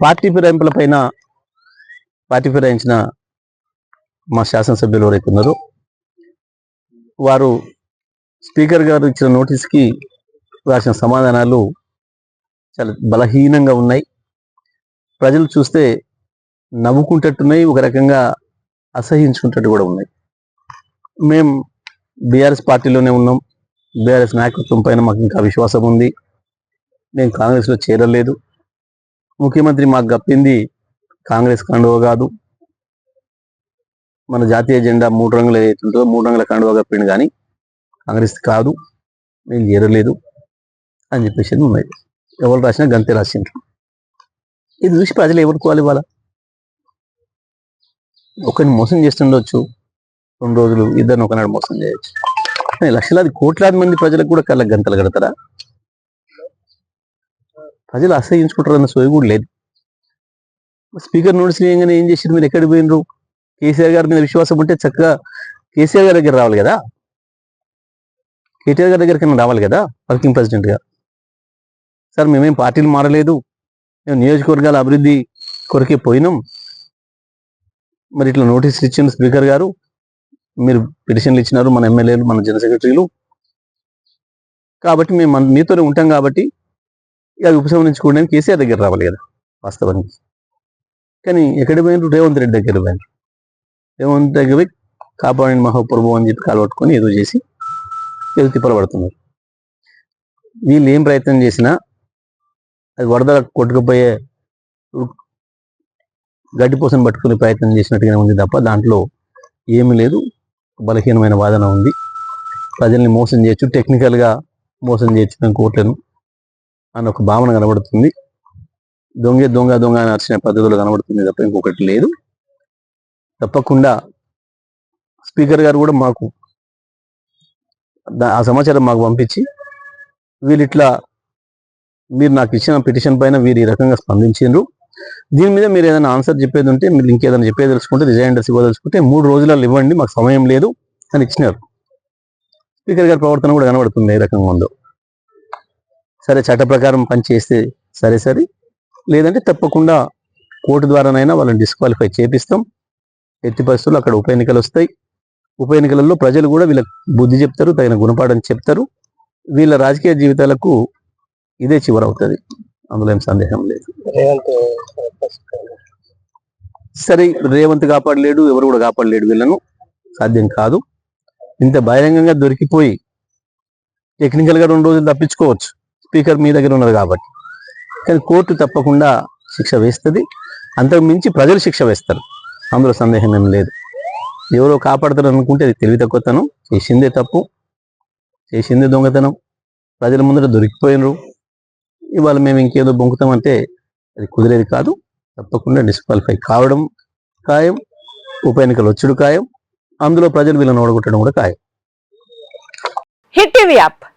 Party ఫిరాయింపుల పైన party ఫిరాయించిన మా శాసనసభ్యులు ఎవరైతే ఉన్నారో వారు స్పీకర్ గారు ఇచ్చిన నోటీస్కి రాసిన సమాధానాలు చాలా బలహీనంగా ఉన్నాయి. ప్రజలు చూస్తే నవ్వుకుంటట్టున్నాయి ఒక రకంగా అసహించుకుంటట్టు కూడా ఉన్నాయి. మేము బీఆర్ఎస్ పార్టీలోనే ఉన్నాం. బీఆర్ఎస్ నాయకత్వం పైన మాకు ఇంకా విశ్వాసం ఉంది. మేము కాంగ్రెస్లో చేరలేదు. ముఖ్యమంత్రి మాకు గప్పింది కాంగ్రెస్ కండువ కాదు. మన జాతీయ జెండా మూడు రంగులు ఏదైతుందో మూడు రంగుల కండువ గప్పింది కానీ కాంగ్రెస్ కాదు. నేను చేరలేదు అని చెప్పేసి ఉన్నది. ఎవరు రాసినా గంతే రాసిండ్రు. ఇది చూసి ప్రజలు ఎవరుకోవాలి ఇవాళ? ఒకరిని మోసం చేస్తుండొచ్చు రెండు రోజులు ఇద్దరిని ఒకనాడు మోసం చేయొచ్చు. లక్షలాది కోట్లాది మంది ప్రజలకు కూడా కళ్ళ గంతలు కడతారా? ప్రజలు అసహించుకుంటారన్న సోయి కూడా లేదు. స్పీకర్ నోటీస్ వేయగానే ఏం చేసారు మీరు ఎక్కడ పోయినరు కేసీఆర్ గారి మీద విశ్వాసం ఉంటే చక్కగా కేసీఆర్ గారి దగ్గర రావాలి కదా? కేటీఆర్ గారి దగ్గరికి రావాలి కదా? వర్కింగ్ ప్రెసిడెంట్గా. సార్ మేమేం పార్టీలు మారలేదు. మేము నియోజకవర్గాల అభివృద్ధి కొరకే పోయినాం. మరి ఇట్లా నోటీసులు ఇచ్చిన స్పీకర్ గారు. మీరు పిటిషన్లు ఇచ్చినారు మన ఎమ్మెల్యేలు మన జనరల్ సెక్రటరీలు. కాబట్టి మేము మీతోనే ఉంటాం కాబట్టి ఇక ఉపసంహరించుకోవడానికి కేసీఆర్ దగ్గర రావాలి కదా వాస్తవానికి. కానీ ఎక్కడ పోయినారు రేవంత్ రెడ్డి దగ్గర పోయినారు రేవంత్ దగ్గర పోయి కాపాడిన మహాప్రభు అని చెప్పి కాలబట్టుకొని ఏదో చేసి ఏదో తిప్పలు పడుతున్నారు వీళ్ళు ఏం ప్రయత్నం చేసినా అది వరదల కొట్టుకుపోయే గడ్డి పట్టుకునే ప్రయత్నం చేసినట్టుగానే ఉంది తప్ప దాంట్లో ఏమీ లేదు. బలహీనమైన వాదన ఉంది. ప్రజల్ని మోసం చేయొచ్చు టెక్నికల్గా మోసం చేయొచ్చు నేను కోట్లను అని ఒక భావన కనబడుతుంది. దొంగ దొంగ దొంగ అని అరిచిన పద్ధతులు కనబడుతుంది తప్ప ఇంకొకటి లేదు. తప్పకుండా స్పీకర్ గారు కూడా మాకు ఆ సమాచారం మాకు పంపించి వీళ్ళు ఇట్లా మీరు నాకు ఇచ్చిన పిటిషన్ పైన వీరు ఈ రకంగా స్పందించిండ్రు. దీని మీద మీరు ఏదైనా ఆన్సర్ చెప్పేది ఉంటే మీరు ఇంకేదైనా చెప్పేది తెలుసుకుంటే రిజైండర్స్ ఇవ్వదలుచుకుంటే మూడు రోజులలో ఇవ్వండి మాకు సమయం లేదు అని ఇచ్చినారు. స్పీకర్ గారి ప్రవర్తన కూడా కనబడుతుంది ఏ రకంగా ఉందో. సరే చట్ట ప్రకారం పని చేస్తే సరే సరే. లేదంటే తప్పకుండా కోర్టు ద్వారానైనా వాళ్ళని డిస్క్వాలిఫై చేపిస్తాం. ఎట్టి పరిస్థితుల్లో అక్కడ ఉప ఎన్నికలు వస్తాయి. ఉప ఎన్నికలలో ప్రజలు కూడా వీళ్ళకి బుద్ధి చెప్తారు తగిన గుణపాఠం చెప్తారు. వీళ్ళ రాజకీయ జీవితాలకు ఇదే చివరవుతుంది. అందులో ఏం సందేహం లేదు. సరే రేవంత్ కాపాడలేడు ఎవరు కూడా కాపాడలేడు వీళ్ళను. సాధ్యం కాదు. ఇంత బహిరంగంగా దొరికిపోయి టెక్నికల్గా రెండు రోజులు తప్పించుకోవచ్చు. స్పీకర్ మీ దగ్గర ఉన్నది కాబట్టి. కానీ కోర్టు తప్పకుండా శిక్ష వేస్తుంది. అంతకు మించి ప్రజలు శిక్ష వేస్తారు. అందులో సందేహం ఏం లేదు. ఎవరో కాపాడతారు అనుకుంటే అది తెలివి తక్కువతనం చేసిందే తప్పు. చేసిందే దొంగతనం. ప్రజల ముందర దొరికిపోయినరు. ఇవాళ మేము ఇంకేదో బొంకుతామంటే అది కుదిరేది కాదు. తప్పకుండా డిస్క్వాలిఫై కావడం ఖాయం. ఉప ఎన్నికలు వచ్చుడు ఖాయం. అందులో ప్రజలు వీళ్ళని ఓడగొట్టడం కూడా ఖాయం. Hit TV app.